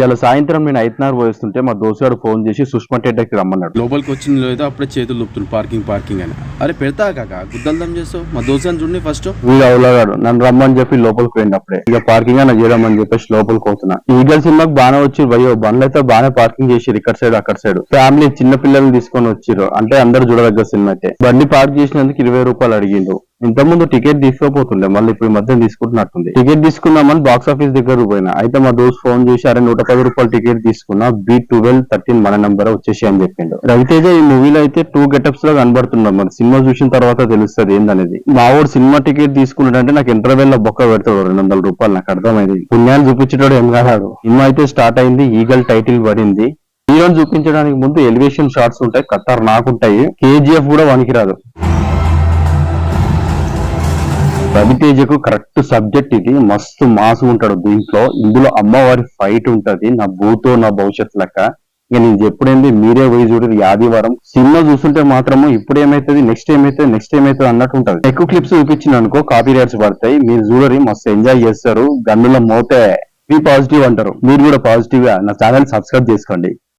ఇవాళ సాయంత్రం నేను ఐదున్నర పోయిస్తుంటే మా దోస్తుగాడు ఫోన్ చేసి సుష్మా టెడ్డకి రమ్మన్నాడు. లోపలికి వచ్చిన లేదో అప్పుడే చేతులు లుపుతుంది పార్కింగ్ పార్కింగ్ అని. అరే పెడతా కాక గుద్దల్దం చేస్తావు? మా దోస్తాను చూడండి ఫస్ట్ వీడు అవలగాడు నన్ను రమ్మని చెప్పి లోపలికి పోయింది అప్పుడే. ఇక పార్కింగ్ అన్న చేయమని చెప్పేసి లోపలికి పోతున్నా. ఈగల్ సినిమాకి బాగానే వచ్చి భయో బండ్లు అయితే బాగానే పార్కింగ్ చేసిరు ఇక్కడ సైడ్ అక్కడ సైడ్ ఫ్యామిలీ చిన్న పిల్లల్ని తీసుకొని వచ్చిర్రు. అంటే అందరు చూడదగ్గ సినిమా అయితే. బండి పార్క్ చేసినందుకు ఇరవై రూపాయలు అడిగిండు. ఇంతకుముందు ముందు టికెట్ తీసుకోపోతుండే మళ్ళీ ఇప్పుడు ఈ మధ్య తీసుకుంటున్నట్టుంది. టికెట్ తీసుకుందామని బాక్స్ ఆఫీస్ దగ్గర పోయినా అయితే మా దోస్త్ ఫోన్ చేసి అరే నూట పది రూపాయలు టికెట్ తీసుకున్నా బి ట్వెల్వ్ థర్టీన్ మన నంబర్ వచ్చేసి అని చెప్పిండు. రవితేజ ఈ మూవీలో అయితే టూ గెటప్స్లో కనబడుతున్నాం మరి సినిమా చూసిన తర్వాత తెలుస్తుంది ఏందనేది? మా వాడు సినిమా టికెట్ తీసుకున్నాడంటే నాకు ఇంటర్వెల్లో బొక్క పెడతాడు రెండు వందల రూపాయలు నాకు అర్థమైంది. పుణ్యాన్ని చూపించేటోడు ఏం కాదు. సినిమా అయితే స్టార్ట్ అయింది ఈగల్ టైటిల్ పడింది. హీరోని చూపించడానికి ముందు ఎలివేషన్ షాట్స్ ఉంటాయి ఖతర్ నాకుంటాయి. కేజీఎఫ్ కూడా వనికిరాదు. రవితేజకు కరెక్ట్ సబ్జెక్ట్ ఇది. మస్తు మాసు ఉంటాడు దీంట్లో. ఇందులో అమ్మవారి ఫైట్ ఉంటది నా భూతో నా భవిష్యత్ లెక్క. ఇక నేను చెప్పుడేంది మీరే పోయి చూడదు ఆదివారం సినిమా చూస్తుంటే మాత్రము ఇప్పుడు ఏమైతుంది నెక్స్ట్ ఏమైతుంది నెక్స్ట్ ఏమైతుంది అన్నట్టు ఉంటది. ఎక్కువ క్లిప్స్ చూపించిన అనుకో కాపీ రైట్స్ పడతాయి. మీరు చూడరి మస్తు ఎంజాయ్ చేస్తారు. గన్నుల మోతే. బి పాజిటివ్ అంటారు. మీరు కూడా పాజిటివ్గా నా ఛానల్ సబ్స్క్రైబ్ చేసుకోండి.